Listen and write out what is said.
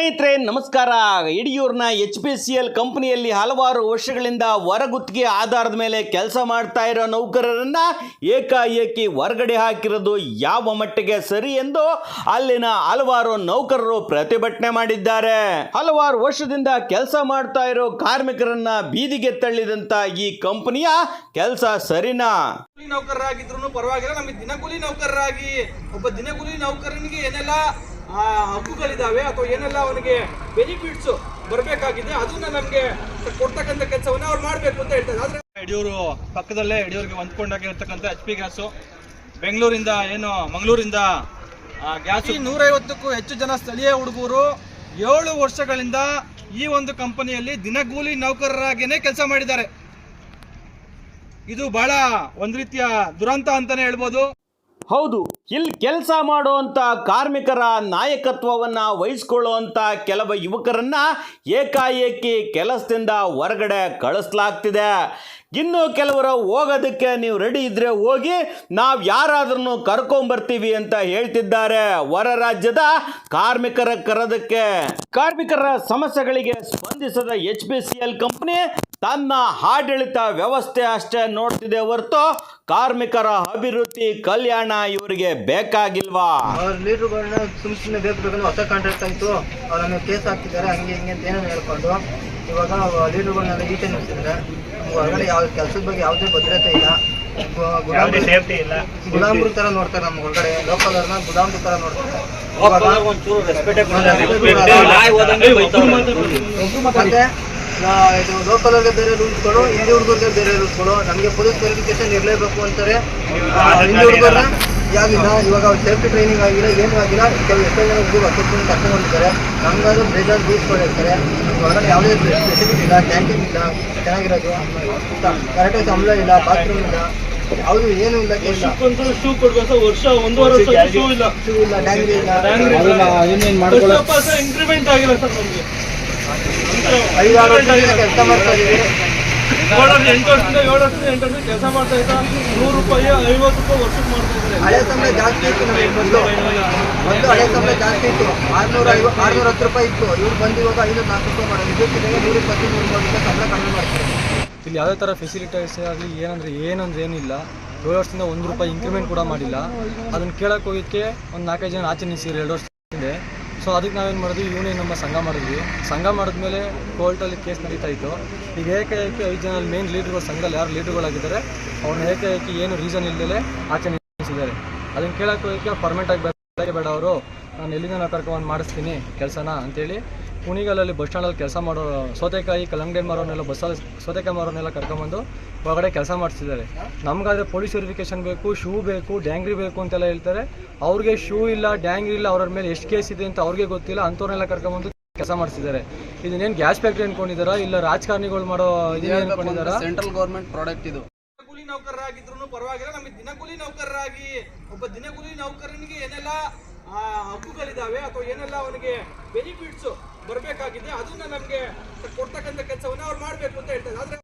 ಸ್ನೇಹಿತರೆ, ನಮಸ್ಕಾರ. ಯಡಿಯೂರಿನ ಎಚ್ ಪಿ ಸಿ ಎಲ್ ಕಂಪನಿಯಲ್ಲಿ ಹಲವಾರು ವರ್ಷಗಳಿಂದ ಹೊರಗುತ್ತಿಗೆ ಆಧಾರದ ಮೇಲೆ ಕೆಲಸ ಮಾಡ್ತಾ ಇರೋ ನೌಕರರನ್ನ ಏಕಾಏಕಿ ಹೊರಗಡೆ ಹಾಕಿರೋದು ಯಾವ ಮಟ್ಟಿಗೆ ಸರಿ ಎಂದು ಅಲ್ಲಿನ ಹಲವಾರು ನೌಕರರು ಪ್ರತಿಭಟನೆ ಮಾಡಿದ್ದಾರೆ. ಹಲವಾರು ವರ್ಷದಿಂದ ಕೆಲಸ ಮಾಡ್ತಾ ಇರೋ ಕಾರ್ಮಿಕರನ್ನ ಬೀದಿಗೆ ತಳ್ಳಿದಂತ ಈ ಕಂಪನಿಯ ಕೆಲಸ ಸರಿನಾ? ನೌಕರರಾಗಿದ್ರು ಪರವಾಗಿಲ್ಲ, ನಮಗೆ ದಿನಗೂಲಿ ನೌಕರರಾಗಿ. ಒಬ್ಬ ದಿನಗೂಲಿ ನೌಕರನಿಗೆ ಏನೆಲ್ಲ ಆ, ಹಕ್ಕುಗಳಿದಾವೆ ಅಥವಾ ಏನೆಲ್ಲ ಅವನಿಗೆ ಬೆನಿಫಿಟ್ಸ್ ಬರಬೇಕಾಗಿದೆ ಅದನ್ನ ನಮಗೆ ಕೊಡ್ತಕ್ಕಂಥ ಕೆಲಸವನ್ನ ಅವ್ರು ಮಾಡಬೇಕು ಅಂತ ಹೇಳ್ತಾರೆ. ಆದರೆ ಯಡಿಯೂರು ಪಕ್ಕದಲ್ಲೇ ಯಡಿಯೂರಿಗೆ ಹೊಂದ್ಕೊಂಡಾಗಿರ್ತಕ್ಕಂಥ ಎಚ್ ಪಿ ಗ್ಯಾಸು ಬೆಂಗಳೂರಿಂದ ಏನು ಮಂಗಳೂರಿಂದ ಗ್ಯಾಸ್ ನೂರೈವತ್ತಕ್ಕೂ ಹೆಚ್ಚು ಜನ ಸ್ಥಳೀಯ ಹುಡುಗರು ಏಳು ವರ್ಷಗಳಿಂದ ಈ ಒಂದು ಕಂಪನಿಯಲ್ಲಿ ದಿನಗೂಲಿ ನೌಕರರಾಗೇನೆ ಕೆಲಸ ಮಾಡಿದ್ದಾರೆ. ಇದು ಬಹಳ ಒಂದು ರೀತಿಯ ದುರಂತ ಅಂತಾನೆ ಹೇಳ್ಬೋದು. ಹೌದು ಇಲ್ಲಿ ಕೆಲಸ ಮಾಡುವಂತ ಕಾರ್ಮಿಕರ ನಾಯಕತ್ವವನ್ನು ವಹಿಸ್ಕೊಳ್ಳುವಂಥ ಕೆಲವು ಯುವಕರನ್ನ ಏಕಾಏಕಿ ಕೆಲಸದಿಂದ ಹೊರಗಡೆ ಕಳಿಸ್ಲಾಗ್ತಿದೆ. ಇನ್ನು ಕೆಲವರು ಹೋಗೋದಕ್ಕೆ ನೀವು ರೆಡಿ ಇದ್ರೆ ಹೋಗಿ ನಾವು ಯಾರಾದ್ರೂ ಕರ್ಕೊಂಬರ್ತೀವಿ ಅಂತ ಹೇಳ್ತಿದ್ದಾರೆ. ಹೊರ ರಾಜ್ಯದ ಕಾರ್ಮಿಕರ ಕರೋದಕ್ಕೆ ಕಾರ್ಮಿಕರ ಸಮಸ್ಯೆಗಳಿಗೆ ಸ್ಪಂದಿಸದ H P C L company ತನ್ನ ಆಡಳಿತ ವ್ಯವಸ್ಥೆ ಅಷ್ಟೇ ನೋಡ್ತಿದೆ ಹೊರತು ಕಾರ್ಮಿಕರ ಅಭಿವೃದ್ಧಿ, ಕಲ್ಯಾಣ ಇವರಿಗೆ ಬೇಕಾಗಿಲ್ವಾ? ಸುಮ್ ಸುಮ್ಮನೆ ಹೊಸ ಕಾಂಟ್ರಾಕ್ಟ್ ಆಯ್ತು. ಅವ್ರ ಮೇಲೆ ಕೇಸ್ ಹಾಕ್ತಿದ್ದಾರೆ ಹಂಗೆ ಹಿಂಗೆ ಅಂತ ಏನೇನು ಹೇಳ್ಕೊಂಡು ಇವಾಗ ಲೀಡರ್ಗಳನ್ನೆಲ್ಲ ಈಚೆ ನಿಲ್ಸಿದ್ರೆ ನಮ್ಗೆ ಹೊರಗಡೆ ಯಾವ ಕೆಲಸದ ಬಗ್ಗೆ ಯಾವುದೇ ಭದ್ರತೆ ಇಲ್ಲ. ಗುಲಾಮ್ರು- ಸೇಫ್ಟಿ ಇಲ್ಲ. ಗುಲಾಮ್ರು ತರ ನೋಡ್ತಾರೆ ನಮ್ಮ ಹೊರಗಡೆ. ಲೋಕಲ್ ಅವ್ರನ್ನ ಗುಲಾಮ್ರು ತರ ನೋಡ್ತಾರೆ. ಮತ್ತೆ ಇದು ಲೋಕಲ್ ಅವ್ರಿಗೆ ಬೇರೆ ರೂಲ್ಸ್ಗಳು ಹಿಂದಿ ಹುಡುಗರಿಗೆ ಬೇರೆ ರೂಲ್ಸ್ಗಳು ನಮಗೆ ಪೊಲೀಸ್ ವೆರಿಫಿಕೇಶನ್ ಇರಲೇಬೇಕು ಅಂತಾರೆ. ಹಿಂದಿ ಹುಡುಗರನ್ನ ಯಾವಿಲ್ಲ ಇವಾಗ ಸೇಫ್ಟಿ ಟ್ರೈನಿಂಗ್ ಆಗಿಲ್ಲ ಏನೂ ಆಗಿಲ್ಲ ಕೆಲವು ಎಷ್ಟೋ ಜನ ಹುಡುಗರು ಹತ್ತು ಕರ್ಕೊಂಡಿರ್ತಾರೆ ನಮ್ಗಾದ್ರೂ ಬ್ರೇಜರ್ ಬೀಸ್ಕೊಂಡಿರ್ತಾರೆ ಹೊರಗಡೆ ಯಾವುದೇ ಫೆಸಿಲಿಟಿ ಇಲ್ಲ ಕ್ಯಾಂಟೀನ್ ಇಲ್ಲ ಚೆನ್ನಾಗಿರೋದು. ಕರೆಕ್ಟಾಗಿ ಸಂಬಳ ಇಲ್ಲ ಬಾತ್ರೂಮ್ ಇಲ್ಲ. ಯಾವುದು ಏನು ಇಲ್ಲ ಇಲ್ಲ ಶೂ ಕೊಡ್ಬೇಕು? ವರ್ಷ ಒಂದು ವರ್ಷ ಶೂ ಇಲ್ಲ. ಶೂ ಇಲ್ಲ ಡ್ಯಾಂಗ್ರಿ ಇಲ್ಲ. ಇಂಕ್ರಿಮೆಂಟ್ ಆಗಿಲ್ಲ ಸರ್ ನಮಗೆ. ಐದಾರು ವರ್ಷದಿಂದ ಕೆಲಸ ಮಾಡ್ತಾ ಇದೀವಿ ಎಂಟು ವರ್ಷದಿಂದ ಏಳು ವರ್ಷದಿಂದ ಎಂಟು ಕೆಲಸ ಮಾಡ್ತಾ ಇದ್ದ. ನೂರು ರೂಪಾಯಿ ಐವತ್ತು ರೂಪಾಯಿ ವರ್ಷಕ್ಕೆ ಮಾಡ್ತಾ ಇದ್ದಾರೆ. ಹಳೆ ಸಂಬಳ ಜಾಸ್ತಿ ಇತ್ತು ನಮಗೆ ಮೊದಲು. ಮೊದಲು ಹಳೆ ಸಂಬಳ ಜಾಸ್ತಿ ಇತ್ತು. ಆರ್ನೂರ ಐವ ಆರ್ನೂರ ಹತ್ತು ರೂಪಾಯಿ ಇತ್ತು. ಇವ್ರು ಬಂದು ಇವಾಗ ಐನೂರ ನಾಲ್ಕು ರೂಪಾಯಿ ಮಾಡೋದು. ಇದಕ್ಕೆ ನೂರ ಇಪ್ಪತ್ತು ನೂರ ಮೂವತ್ತು ಸಂಬಳ ಕಡಿಮೆ ಮಾಡ್ತಾರೆ. ಇಲ್ಲಿ ಯಾವುದೇ ಥರ ಫೆಸಿಲಿಟೀಸ್ ಆಗಲಿ ಏನಂದ್ರೆ ಏನಂದ್ರೆ ಏನಿಲ್ಲ. ಏಳು ವರ್ಷದಿಂದ ಒಂದು ರೂಪಾಯಿ ಇನ್ಕ್ರಿಮೆಂಟ್ ಕೂಡ ಮಾಡಿಲ್ಲ. ಅದನ್ನ ಕೇಳಕ್ಕೆ ಹೋಗಿಕ್ಕೆ ಒಂದು ನಾಲ್ಕೈದು ಜನ ಆಚೆ ನಿಲ್ಸಿದ್ರು ಎರಡು ವರ್ಷ ಹಿಂದೆ ಸೊ ಅದಕ್ಕೆ ನಾವೇನು ಮಾಡಿದ್ವಿ? ಯೂನಿಯನ್ ನಮ್ಮ ಸಂಘ ಮಾಡಿದ್ವಿ. ಸಂಘ ಮಾಡಿದ್ಮೇಲೆ ಕೋರ್ಟಲ್ಲಿ ಕೇಸ್ ನಡೀತಾ ಇತ್ತು. ಈಗ ಏಕಾಏಕಿ ಐದು ಜನ ಮೇನ್ ಲೀಡರ್ಗಳು ಸಂಘದಲ್ಲಿ ಯಾರು ಲೀಡರ್ಗಳಾಗಿದ್ದಾರೆ ಅವ್ರನ್ನ ಏಕಾಏಕಿ ಏನು ರೀಸನ್ ಇಲ್ಲದೆ ಆಚೆ ನಿಲ್ಲಿಸಿದ್ದಾರೆ. ಅದನ್ನು ಕೇಳೋಕೆ ಹೋಗಿ ಪರ್ಮನೆಂಟಾಗಿ ಬೇಡ ಬೇಡ ಅವರು. ನಾನು ಎಲ್ಲಿಂದ ನಾ ಕರ್ಕೊಂಡು ಮಾಡಿಸ್ತೀನಿ, ಕೆಲಸನ ಅಂತೇಳಿ ಕುಣಿಗಲಲ್ಲಿ ಬಸ್ ಸ್ಟ್ಯಾಂಡಲ್ಲಿ ಕೆಲಸ ಮಾಡೋ ಸೌತೆಕಾಯಿ ಕಲ್ಲಂಗಡಿ ಮಾರೋನೆಲ್ಲ ಬಸ್ಸಲ್ಲಿ ಸೌತೆಕಾಯಿ ಮಾರೋನೆಲ್ಲ ಕರ್ಕೊಂಬಂದು ಒಳಗಡೆ ಕೆಲಸ ಮಾಡಿಸಿದ್ದಾರೆ ನಮಗಾದರೆ ಪೊಲೀಸ್ ವೆರಿಫಿಕೇಷನ್ ಬೇಕು ಶೂ ಬೇಕು ಡ್ಯಾಂಗ್ರಿ ಬೇಕು ಅಂತೆಲ್ಲ ಹೇಳ್ತಾರೆ. ಅವ್ರಿಗೆ ಶೂ ಇಲ್ಲ ಡ್ಯಾಂಗ್ರಿ ಇಲ್ಲ ಅವ್ರ ಮೇಲೆ ಎಷ್ಟು ಕೇಸ್ ಇದೆ ಅಂತ ಅವ್ರಿಗೆ ಗೊತ್ತಿಲ್ಲ ಅಂಥವ್ರನ್ನೆಲ್ಲ ಕರ್ಕೊಂಬಂದು ಕೆಲಸ ಮಾಡಿಸಿದ್ದಾರೆ ಇದನ್ನೇನು ಗ್ಯಾಸ್ ಫ್ಯಾಕ್ಟ್ರಿ ಅನ್ಕೊಂಡಿದ್ದಾರಾ? ಇಲ್ಲ ರಾಜಕಾರಣಿಗಳು ಮಾಡೋ ಇದನ್ನ ಅನ್ಕೊಂಡಿದ್ದಾರಾ? ಸೆಂಟ್ರಲ್ ಗೌರ್ಮೆಂಟ್ ಪ್ರಾಡಕ್ಟ್ ಇದು. ದಿನಗೂಲಿ ನೌಕರರಾಗಿದ್ರು ಪರವಾಗಿಲ್ಲ ನಮಗೆ ದಿನಕೂಲಿ ನೌಕರರಾಗಿ ಒಬ್ಬ ದಿನಕೂಲಿ ನೌಕರನಿಗೆ ಏನೆಲ್ಲ ಹಕ್ಕುಗಳಿದಾವೆ ಅಥವಾ ಏನೆಲ್ಲ ಅವನಿಗೆ ಬೆನಿಫಿಟ್ಸ್ ಬರಬೇಕಾಗಿದೆ. ಅದನ್ನ ನಮಗೆ ಕೊಡ್ತಕ್ಕಂಥ ಕೆಲಸವನ್ನ ಅವ್ರು ಮಾಡಬೇಕು ಅಂತ ಹೇಳ್ತಾರೆ ಆದ್ರೆ